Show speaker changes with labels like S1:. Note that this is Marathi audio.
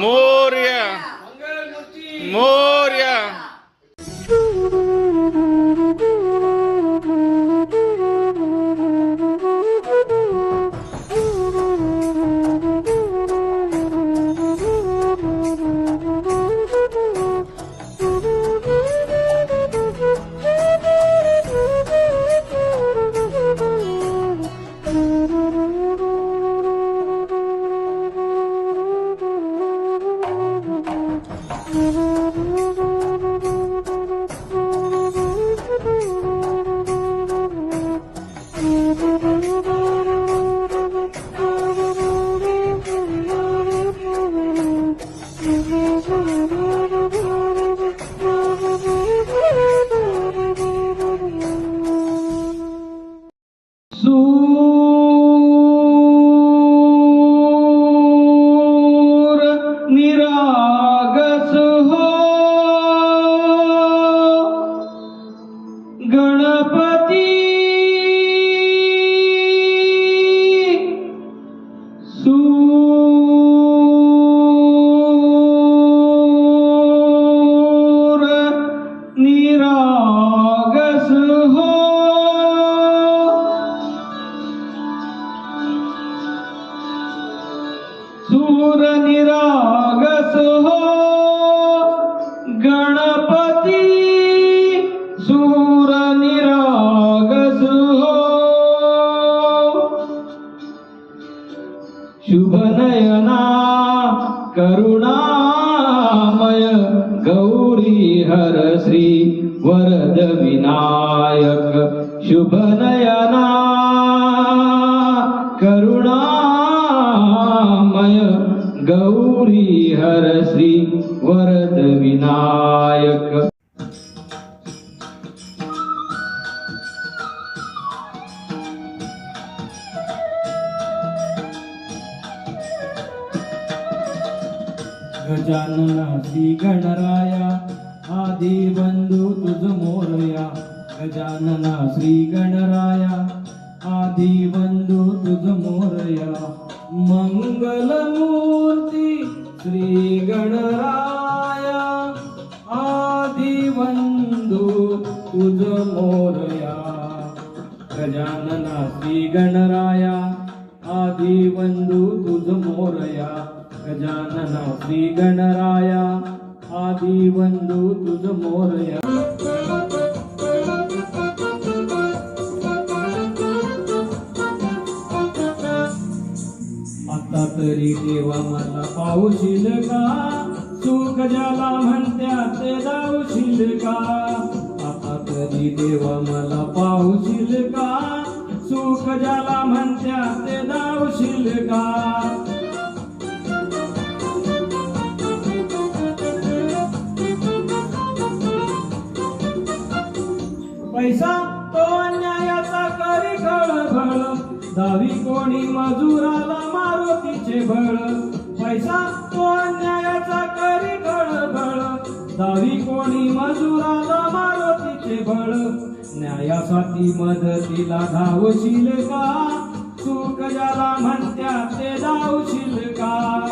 S1: मोर्या
S2: गणपति सूर निरागस हो सूर निरागस हो गणपति शुभनयना करुणामय गौरी हर श्री वरद विनायक। शुभनयना करुणामय गौरी हर श्री वरद विनायक। गजानना श्री गणराया आदी बंधू तुझ मोरया. गजानना श्री गणराया आदी बंधू तुझ मोरया. मंगल मूर्ती श्री गणराया आदी बंधू तुझ मोरया. गजानना श्री गणराया आदी बंधू तुझ मोरया. गजानना श्री गणराया आदि बंधू तुझ मोरया। आता तरी देवा मला पाऊशील का? सुख ज्याला म्हणत्या ते जाऊशील का? आता तरी देवा मला पाऊशील का? सुख ज्याला म्हणत्या ते जाऊशील का? पैसा तो अन्यायाचा करी खळखळ दावी कोणी मजुराला मारुतीचे भळ. पैसा तो अन्यायाचा करी खळखळ दावी कोणी मजुराला मारुतीचे भळ. न्यायासाठी मदतीला धावशील का? सुख ज्याला म्हणत्या ते जाऊशील का?